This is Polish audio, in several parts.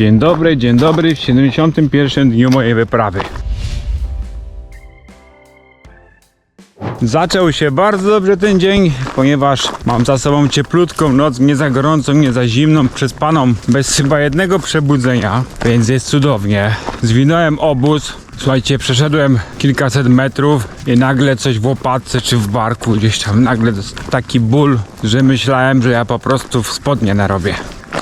Dzień dobry, dzień dobry w 71 dniu mojej wyprawy. Zaczął się bardzo dobrze ten dzień, ponieważ mam za sobą cieplutką noc, nie za gorącą, nie za zimną, przespaną, bez chyba jednego przebudzenia, więc jest cudownie. Zwinąłem obóz, słuchajcie, przeszedłem kilkaset metrów i nagle coś w łopatce czy w barku gdzieś tam, nagle taki ból, że myślałem, że ja po prostu w spodnie narobię.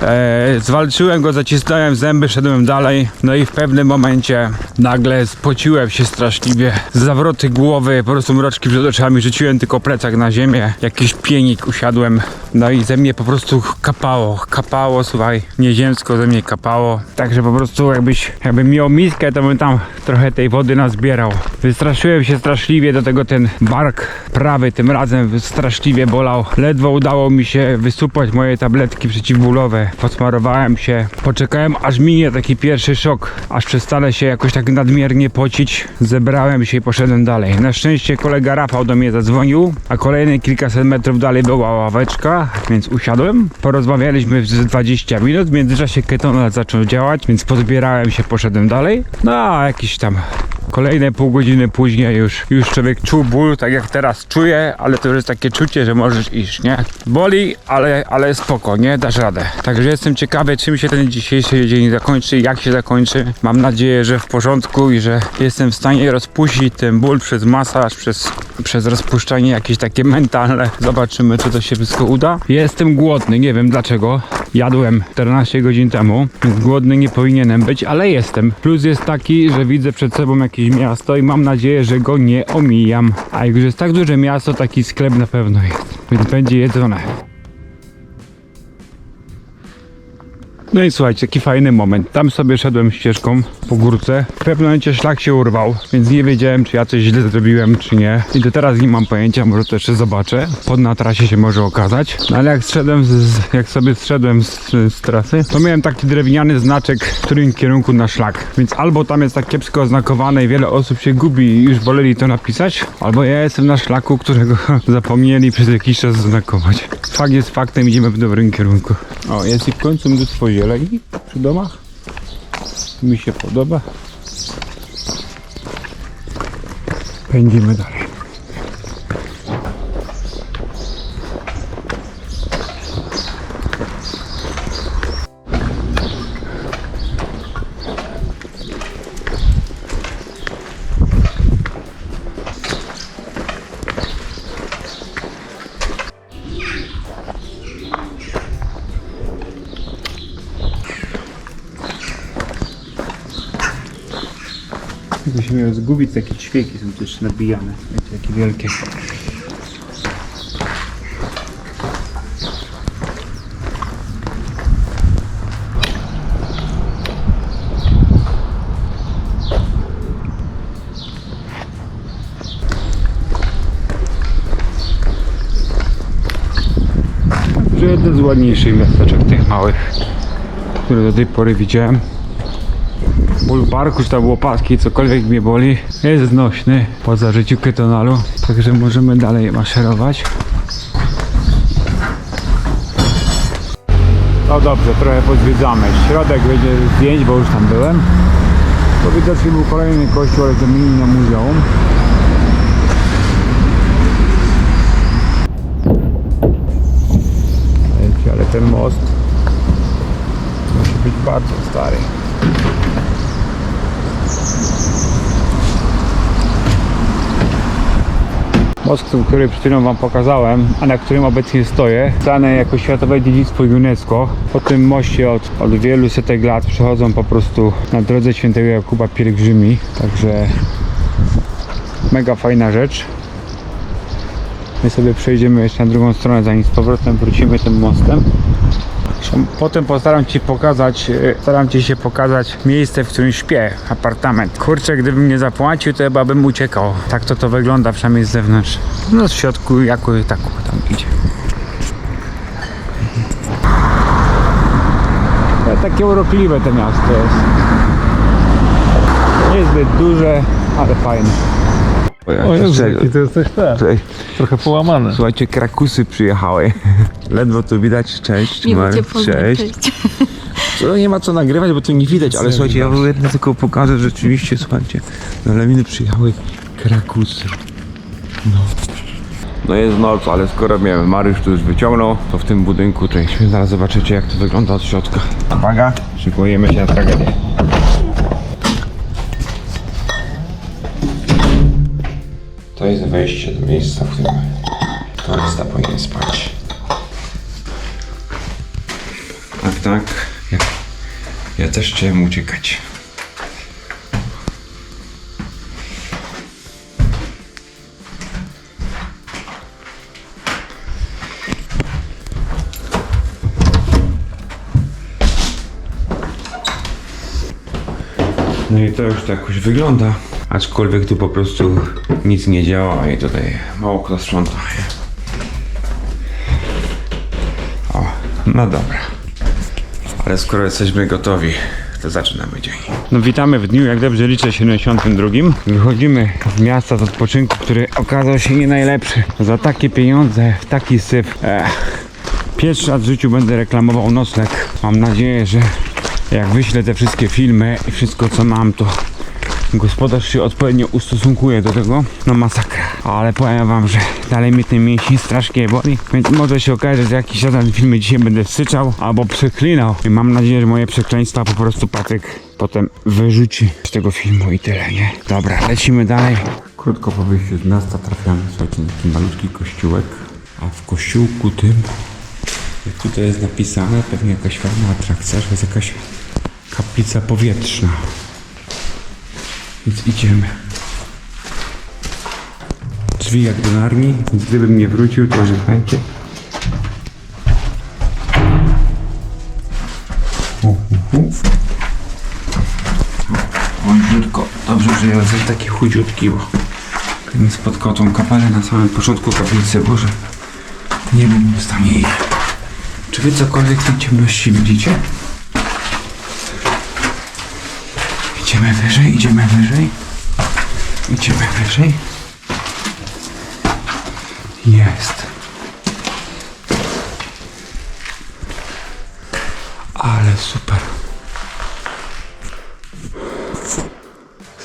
E, zwalczyłem go, zacisnąłem zęby, szedłem dalej. No i w pewnym momencie nagle spociłem się straszliwie. Zawroty głowy, po prostu mroczki przed oczami, rzuciłem tylko plecak na ziemię. Jakiś pienik usiadłem. No i ze mnie po prostu kapało, kapało, słuchaj, nieziemsko ze mnie kapało. Także po prostu jakbyś, jakbym miał miskę, to bym tam trochę tej wody nazbierał. Wystraszyłem się straszliwie, do tego ten bark prawy tym razem straszliwie bolał. Ledwo udało mi się wysupać moje tabletki przeciwbólowe. Podsmarowałem się, poczekałem aż minie taki pierwszy szok, aż przestanę się jakoś tak nadmiernie pocić. Zebrałem się i poszedłem dalej. Na szczęście kolega Rafał do mnie zadzwonił, a kolejne kilkaset metrów dalej była ławeczka, więc usiadłem. Porozmawialiśmy z 20 minut, w międzyczasie ketonat zaczął działać, więc pozbierałem się, poszedłem dalej. No a jakiś tam Kolejne pół godziny później już, już człowiek czuł ból, tak jak teraz czuje, ale to już jest takie czucie, że możesz iść, nie? Boli, ale, ale spoko, nie? Dasz radę. Także jestem ciekawy, czym się ten dzisiejszy dzień zakończy, jak się zakończy. Mam nadzieję, że w porządku i że jestem w stanie rozpuścić ten ból przez masaż, przez, przez rozpuszczanie jakieś takie mentalne. Zobaczymy, czy to się wszystko uda. Jestem głodny, nie wiem dlaczego. Jadłem 14 godzin temu, więc głodny nie powinienem być, ale jestem. Plus jest taki, że widzę przed sobą jakieś miasto i mam nadzieję, że go nie omijam. A jak już jest tak duże miasto, taki sklep na pewno jest, więc będzie jedzone. No i słuchajcie, jaki fajny moment. Tam sobie szedłem ścieżką po górce. W pewnym momencie szlak się urwał, więc nie wiedziałem, czy ja coś źle zrobiłem, czy nie. I do teraz nie mam pojęcia, może to jeszcze zobaczę. Pod na trasie się może okazać. No ale jak zszedłem, z, jak sobie zszedłem z, z trasy, to miałem taki drewniany znaczek, w którym kierunku na szlak. Więc albo tam jest tak kiepsko oznakowane i wiele osób się gubi i już woleli to napisać, albo ja jestem na szlaku, którego zapomnieli przez jakiś czas znakować. Fakt jest faktem, idziemy w dobrym kierunku. O, jest i w końcu mnóstwo zieleni przy domach. Mi się podoba. Pędzimy dalej. Jakby się miało zgubić, takie ćwieki są też nabijane. Jakie wielkie. Jeden z ładniejszych miasteczek tych małych, które do tej pory widziałem. Ból barku, czy tam łopatki, cokolwiek mnie boli, jest znośny po zażyciu ketonalu. Także możemy dalej maszerować. No dobrze, trochę pozwiedzamy. Środek będzie zdjęć, bo już tam byłem. To widocznie był kolejny kościół, ale zamienili na muzeum. Ale ten most musi być bardzo stary. Most, który przed chwilą Wam pokazałem, a na którym obecnie stoję, znane jako Światowe Dziedzictwo UNESCO. Po tym moście od, od wielu setek lat przechodzą po prostu na drodze świętego Jakuba pielgrzymi, także mega fajna rzecz. My sobie przejdziemy jeszcze na drugą stronę, zanim z powrotem wrócimy tym mostem. Potem postaram Ci pokazać, e, staram Ci się pokazać miejsce, w którym śpię, apartament. Kurczę, gdybym nie zapłacił, to chyba bym uciekał. Tak to to wygląda, przynajmniej z zewnątrz. No w środku jako i tak tam idzie. Takie urokliwe to miasto jest. Niezbyt duże, ale fajne. O Jezu, jaki to jesteś ten. Tutaj, Trochę połamany. słuchajcie, krakusy przyjechały. Ledwo tu widać. Cześć, Miło Mar- Cię poznać. Cześć. Cześć. To nie ma co nagrywać, bo tu nie widać, ale słuchajcie, ja wam tylko pokażę rzeczywiście, słuchajcie, do Lewiny przyjechały krakusy. No. No jest noc, ale skoro mnie Mariusz tu już wyciągnął, to w tym budynku część. Zaraz zobaczycie jak to wygląda od środka. Uwaga, szykujemy się na tragedię. Jest wejście do miejsca, w którym turysta powinien spać. Tak, tak. Ja, ja też chciałem uciekać. No i to już tak jakoś wygląda. Aczkolwiek tu po prostu nic nie działa i tutaj mało kto sprząta. O, no dobra. Ale skoro jesteśmy gotowi, to zaczynamy dzień. No witamy w dniu, jak dobrze liczę, 72. Wychodzimy z miasta z odpoczynku, który okazał się nie najlepszy. Za takie pieniądze, w taki syf. Ech. Pierwszy raz w życiu będę reklamował nocleg. Mam nadzieję, że jak wyślę te wszystkie filmy i wszystko co mam, to gospodarz się odpowiednio ustosunkuje do tego. No masakra. Ale powiem wam, że dalej mnie ten mięsień strasznie boli. Więc może się okaże, że jakiś żaden filmy dzisiaj będę syczał albo przeklinał. I mam nadzieję, że moje przekleństwa po prostu Patryk potem wyrzuci z tego filmu i tyle, nie? Dobra, lecimy dalej. Krótko po wyjściu z miasta trafiamy, słuchajcie, na taki malutki kościółek. A w kościółku tym jak tutaj jest napisane, pewnie jakaś fajna atrakcja, że jest jakaś kaplica powietrzna. Więc idziemy. Drzwi jak do narni, więc gdybym nie wrócił, to chęcie. Wąziutko. Dobrze, że ja jestem taki chudziutki, bo gdybym spotkał tą kapelę na samym początku kaplicy, Boże, nie byłbym w stanie iść. Czy wy cokolwiek w tej ciemności widzicie? Idziemy wyżej, idziemy wyżej. Idziemy wyżej. Jest. Ale super.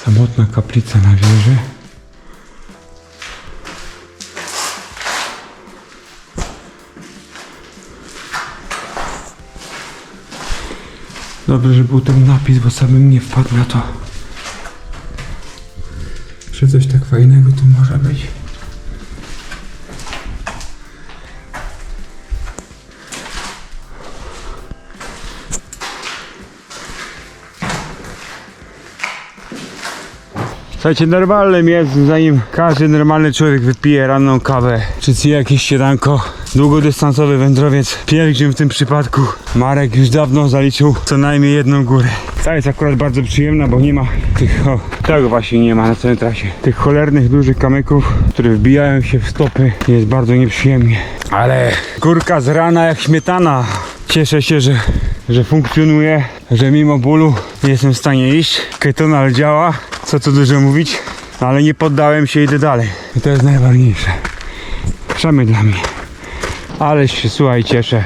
Samotna kaplica na wieży. Dobrze, że był ten napis, bo sam bym nie wpadł na to. Że coś tak fajnego tu może być. Słuchajcie, normalnym jest, zanim każdy normalny człowiek wypije ranną kawę, czy zje jakieś śniadanko, długodystansowy wędrowiec, pielgrzym w tym przypadku, Marek już dawno zaliczył co najmniej jedną górę. Ta jest akurat bardzo przyjemna, bo nie ma tych, o, tego właśnie nie ma na całej trasie. Tych cholernych dużych kamyków, które wbijają się w stopy, jest bardzo nieprzyjemnie. Ale górka z rana jak śmietana. Cieszę się, że, że funkcjonuje, że mimo bólu jestem w stanie iść. Ketonal działa, co tu dużo mówić, ale nie poddałem się, idę dalej. I to jest najważniejsze. Przemy dla mnie. Ale się słuchaj, cieszę.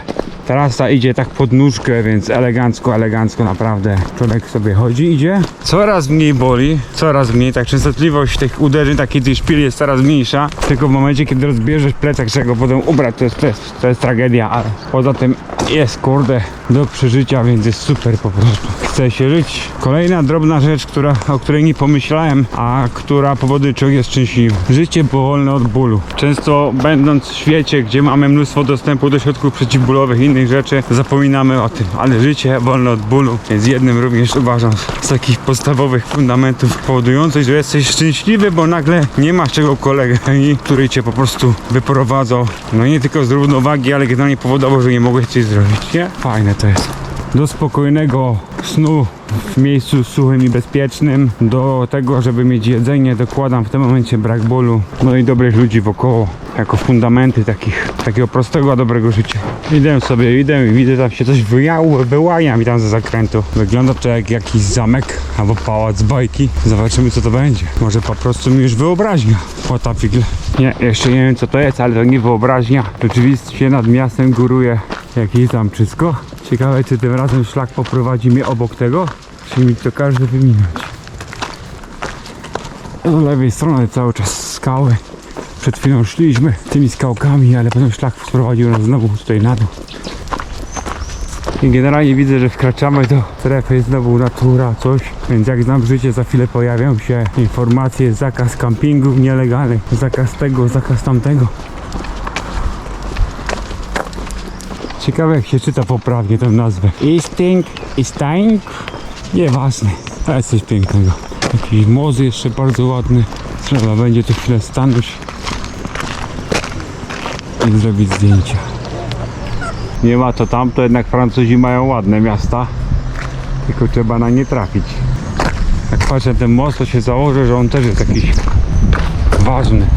Trasa idzie tak pod nóżkę, więc elegancko, elegancko naprawdę. Człowiek sobie chodzi, idzie. Coraz mniej boli, coraz mniej. Tak częstotliwość tych uderzeń, takiej tej szpili jest coraz mniejsza. Tylko w momencie, kiedy rozbierzesz plecak, trzeba go potem ubrać, to jest, to jest, to jest tragedia, ale poza tym jest kurde do przeżycia, więc jest super po prostu. Chce się żyć. Kolejna drobna rzecz, która, o której nie pomyślałem, a która powoduje, człowiek jest szczęśliwy. Życie powolne od bólu. Często będąc w świecie, gdzie mamy mnóstwo dostępu do środków przeciwbólowych i innych rzeczy, zapominamy o tym. Ale życie wolne od bólu jest jednym również uważam z takich podstawowych fundamentów powodujących, że jesteś szczęśliwy, bo nagle nie masz czego kolegę, który cię po prostu wyprowadzał. No nie tylko z równowagi, ale generalnie powodował, że nie mogłeś coś zrobić, nie? Fajne to jest do spokojnego snu w miejscu suchym i bezpiecznym, do tego, żeby mieć jedzenie, dokładam w tym momencie brak bólu, no i dobrych ludzi wokoło, jako fundamenty takich, takiego prostego, dobrego życia. Idę sobie, idę i widzę tam się coś wyjało, wyłania mi tam ze zakrętu. Wygląda to jak jakiś zamek albo pałac bajki. Zobaczymy co to będzie. Może po prostu mi już wyobraźnia płata figle. Nie, jeszcze nie wiem co to jest, ale to nie wyobraźnia. Rzeczywiście nad miastem góruje jakieś zamczysko. Ciekawe, czy tym razem szlak poprowadzi mnie obok tego, czy mi to każdy wyminąć. Do lewej strony cały czas skały. Przed chwilą szliśmy tymi skałkami, ale potem szlak sprowadził nas znowu tutaj na dół. I generalnie widzę, że wkraczamy do strefy znowu natura, coś. Więc jak znam życie, za chwilę pojawią się informacje, zakaz kampingów nielegalnych, zakaz tego, zakaz tamtego. Ciekawe jak się czyta poprawnie tę nazwę. Isting, Isting? Nieważne, ale coś pięknego. Taki most jeszcze bardzo ładny. Trzeba będzie tu chwilę stanąć i zrobić zdjęcia. Nie ma to tam, to jednak Francuzi mają ładne miasta. Tylko trzeba na nie trafić. Jak patrzę ten most, to się założę, że on też jest jakiś ważny.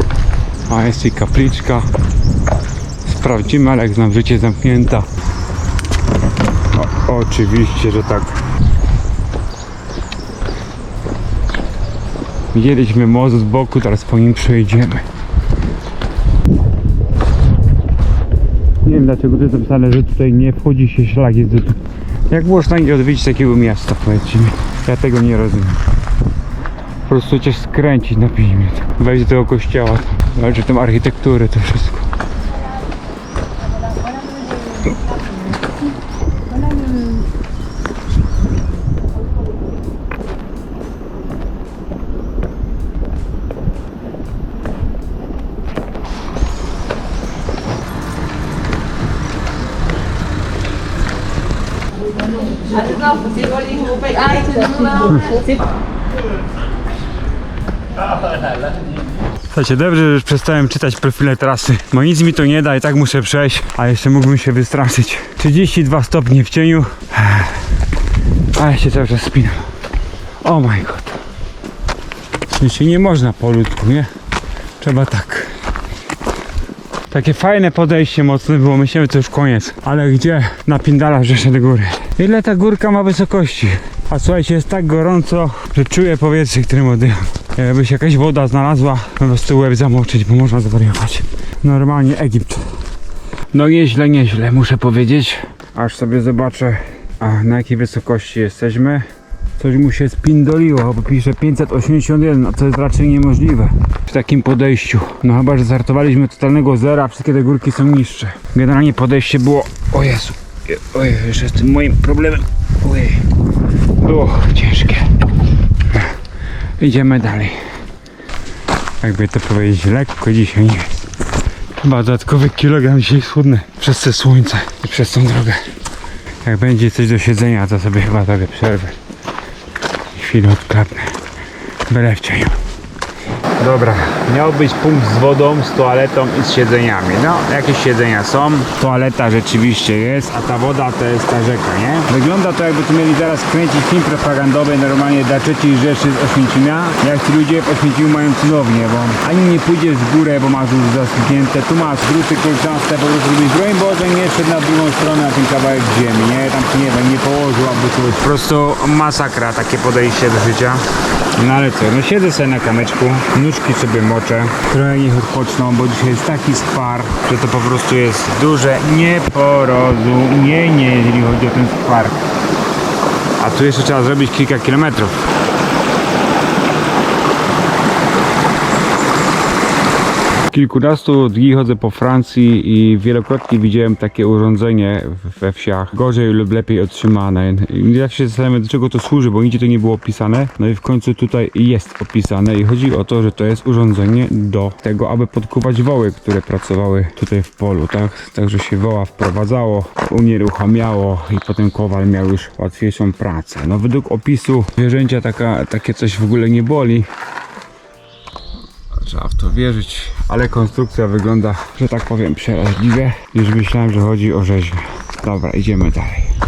A jest i kapliczka. Sprawdzimy, ale jak znam życie zamknięta. O, oczywiście, że tak. Widzieliśmy most z boku, teraz po nim przejedziemy. Nie wiem dlaczego to jest napisane, że tutaj nie wchodzi się szlak. Jest tu. Jak można nie odwiedzić takiego miasta, powiedzcie mi. Ja tego nie rozumiem. Po prostu cię skręcić na 5 minut. Wejść do tego kościoła, zobaczyć tą architekturę, to wszystko. Zit wel, zit wel in op AI te doen. Słuchajcie, dobrze, że przestałem czytać profile trasy, bo nic mi to nie da i tak muszę przejść, a jeszcze mógłbym się wystraszyć. 32 stopnie w cieniu, a ja się cały czas spinam. Oh my god. Jeszcze nie można po ludku, nie? Trzeba tak. Takie fajne podejście mocne było, myślałem, to już koniec. Ale gdzie? Na pindalach żeszę do góry. Ile ta górka ma wysokości? A słuchajcie, jest tak gorąco, że czuję powietrze, którym oddycham. Jakby się jakaś woda znalazła, po prostu łeb zamoczyć, bo można zwariować. Normalnie Egipt. No nieźle, nieźle, muszę powiedzieć. Aż sobie zobaczę, a na jakiej wysokości jesteśmy. Coś mu się spindoliło, bo pisze 581, a to jest raczej niemożliwe w takim podejściu. No chyba, że startowaliśmy totalnego zera, wszystkie te górki są niższe. Generalnie podejście było, o Jezu, ojej, jeszcze z tym moim problemem, ojej, było ciężkie. Idziemy dalej. Jakby to powiedzieć, lekko dzisiaj jest. Chyba dodatkowy kilogram dzisiaj schudnę przez te słońce i przez tą drogę. Jak będzie coś do siedzenia, to sobie chyba zrobię przerwę. Chwilę odkradnę. Byle w cieniu. Dobra, miał być punkt z wodą, z toaletą i z siedzeniami. No, jakieś siedzenia są, toaleta rzeczywiście jest, a ta woda to jest ta rzeka, nie? Wygląda to jakby tu mieli zaraz kręcić film propagandowy normalnie dla trzeciej Rzeszy z Oświęcimia. Jak ci ludzie w Oświęcimiu mają cudownie, bo ani nie pójdziesz w górę, bo masz już zasunięte, tu masz druty kolczaste, po prostu żebyś broń Boże nie szedł na drugą stronę na ten kawałek ziemi, nie? Tam nie wiem, nie położył albo coś. Po prostu masakra takie podejście do życia. No ale co, no siedzę sobie na kamyczku, nóżki sobie moczę, trochę niech odpoczną, bo dzisiaj jest taki skwar, że to po prostu jest duże nieporozumienie, jeżeli chodzi o ten skwar. A tu jeszcze trzeba zrobić kilka kilometrów. Kilkunastu dni chodzę po Francji i wielokrotnie widziałem takie urządzenie we wsiach, gorzej lub lepiej otrzymane. I ja się zastanawiam, do czego to służy, bo nigdzie to nie było opisane. No i w końcu tutaj jest opisane i chodzi o to, że to jest urządzenie do tego, aby podkuwać woły, które pracowały tutaj w polu, tak? Także się woła wprowadzało, unieruchamiało i potem kowal miał już łatwiejszą pracę. No według opisu zwierzęcia taka, takie coś w ogóle nie boli. Trzeba w to wierzyć, ale konstrukcja wygląda, że tak powiem, przeraźliwie. Już myślałem, że chodzi o rzeźbę. Dobra, idziemy dalej.